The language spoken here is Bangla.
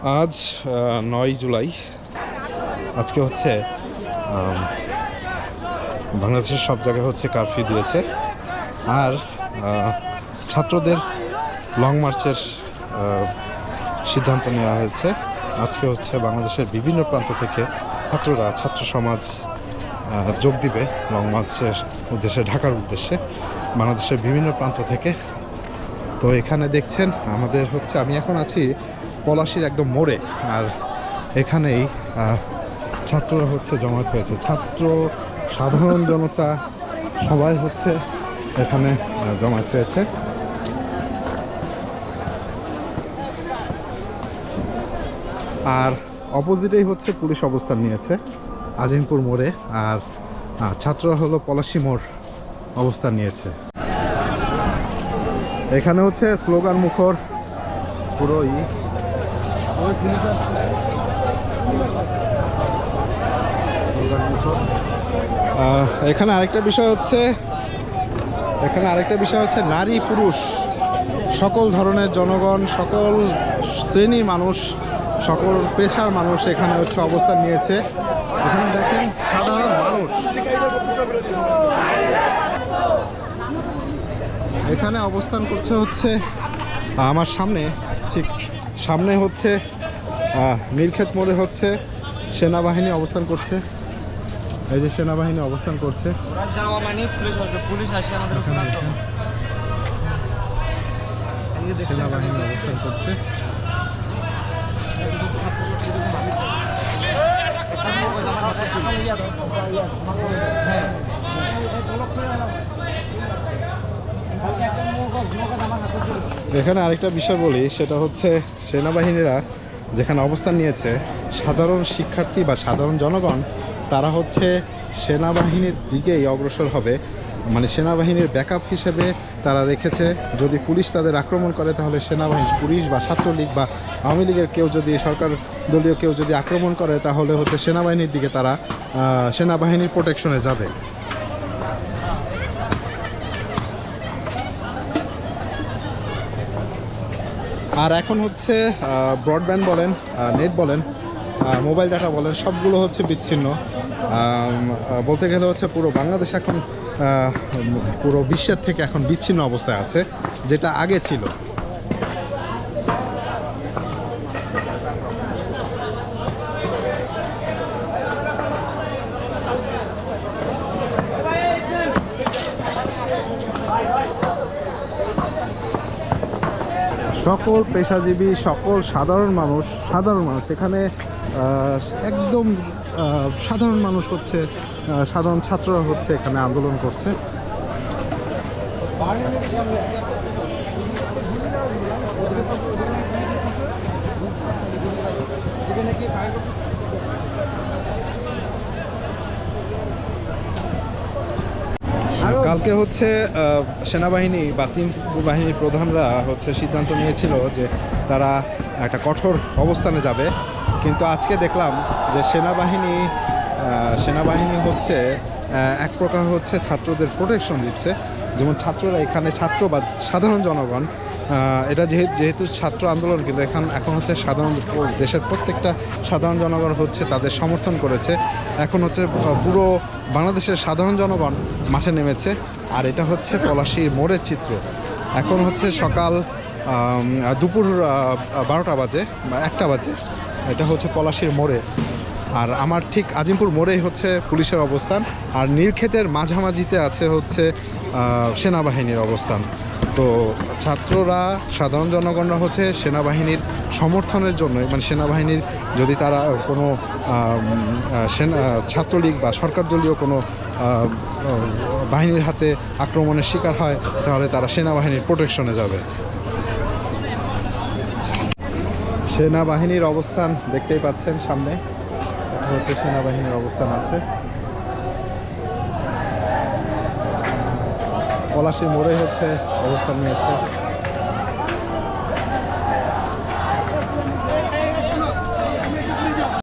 আজ নয় জুলাই। আজকে হচ্ছে বাংলাদেশের সব জায়গায় হচ্ছে কারফিউ দিয়েছে। আর ছাত্রদের লং মার্চের সিদ্ধান্ত নেওয়া হয়েছে। আজকে হচ্ছে বাংলাদেশের বিভিন্ন প্রান্ত থেকে ছাত্ররা, ছাত্র সমাজ যোগ দিবে লং মার্চের উদ্দেশ্যে, ঢাকার উদ্দেশ্যে, বাংলাদেশের বিভিন্ন প্রান্ত থেকে। তো এখানে দেখছেন, আমাদের হচ্ছে, আমি এখন আছি পলাশির একদম মোড়ে। আর এখানেই ছাত্ররা হচ্ছে জমায়েত হয়েছে। ছাত্র, সাধারণ জনতা সবাই হচ্ছে এখানে জমায়েত হয়েছে। আর অপোজিটেই হচ্ছে পুলিশ অবস্থান নিয়েছে, আজিমপুর মোড়ে। আর ছাত্ররা হলো পলাশি মোড় অবস্থান নিয়েছে। এখানে হচ্ছে স্লোগান মুখর পুরো ই স্লোগান মুখর। আহ, এখানে আরেকটা বিষয় হচ্ছে, এখানে আরেকটা বিষয় হচ্ছে নারী পুরুষ, সকল ধরনের জনগণ, সকল শ্রেণির মানুষ, সকল পেশার মানুষ এখানে হচ্ছে অবস্থান নিয়েছে। এখানে দেখেন সাধারণ মানুষ। এখানে অবস্থান করছে হচ্ছে, আমার সামনে, ঠিক সামনে হচ্ছে নীলক্ষেত মোড়ে হচ্ছে সেনাবাহিনী অবস্থান করছে। এই যে সেনাবাহিনী অবস্থান করছে। সেনাবাহিনী অবস্থান করছে। এখানে আরেকটা বিষয় বলি, সেটা হচ্ছে সেনাবাহিনীরা যেখানে অবস্থান নিয়েছে, সাধারণ শিক্ষার্থী বা সাধারণ জনগণ, তারা হচ্ছে সেনাবাহিনীর দিকেই অগ্রসর হবে। মানে সেনাবাহিনীর ব্যাকআপ হিসেবে তারা রেখেছে, যদি পুলিশ তাদের আক্রমণ করে, তাহলে সেনাবাহিনী, পুলিশ বা ছাত্রলীগ বা আওয়ামী লীগের কেউ যদি, সরকার দলীয় কেউ যদি আক্রমণ করে, তাহলে হচ্ছে সেনাবাহিনীর দিকে তারা সেনাবাহিনীর প্রোটেকশনে যাবে। আর এখন হচ্ছে ব্রডব্যান্ড বলেন নেট বলেন মোবাইল ডাটা বলেন, সবগুলো হচ্ছে বিচ্ছিন্ন। বলতে গেলে হচ্ছে পুরো বাংলাদেশ এখন পুরো বিশ্বের থেকে এখন বিচ্ছিন্ন অবস্থায় আছে, যেটা আগে ছিল। সকল পেশাজীবী, সকল সাধারণ মানুষ সাধারণ মানুষ, এখানে একদম সাধারণ মানুষ হচ্ছে সাধারণ ছাত্ররা হচ্ছে এখানে আন্দোলন করছে। কালকে হচ্ছে সেনাবাহিনী বা তিন বাহিনীর প্রধানরা হচ্ছে সিদ্ধান্ত নিয়েছিল যে তারা একটা কঠোর অবস্থানে যাবে। কিন্তু আজকে দেখলাম যে সেনাবাহিনী সেনাবাহিনী হচ্ছে এক প্রকার হচ্ছে ছাত্রদের প্রোটেকশন দিচ্ছে। যেমন ছাত্ররা এখানে ছাত্র বা সাধারণ জনগণ এটা যেহেতু ছাত্র আন্দোলন, কিন্তু এখন এখন হচ্ছে সাধারণ দেশের প্রত্যেকটা সাধারণ জনগণ হচ্ছে তাদের সমর্থন করেছে। এখন হচ্ছে পুরো বাংলাদেশের সাধারণ জনগণ মাঠে নেমেছে, আর এটা হচ্ছে পলাশী মোড়ের চিত্র। এখন হচ্ছে সকাল দুপুর বারোটা বাজে বা একটা বাজে। এটা হচ্ছে পলাশীর মোড়ে। আর আমার ঠিক আজিমপুর মোড়েই হচ্ছে পুলিশের অবস্থান, আর নীলক্ষেতের মাঝামাঝিতে আছে হচ্ছে সেনাবাহিনীর অবস্থান। তো ছাত্ররা, সাধারণ জনগণরা হচ্ছে সেনাবাহিনীর সমর্থনের জন্য মানে সেনাবাহিনীর যদি তারা কোনো সেনা, ছাত্রলীগ বা সরকার দলীয় কোনো বাহিনীর হাতে আক্রমণের শিকার হয়, তাহলে তারা সেনাবাহিনীর প্রোটেকশনে যাবে। সেনাবাহিনীর অবস্থান দেখতেই পাচ্ছেন সামনে। হচ্ছে সেনাবাহিনীর অবস্থান আছে। পলাশী মোড়ে হচ্ছে অবস্থান নিয়েছে।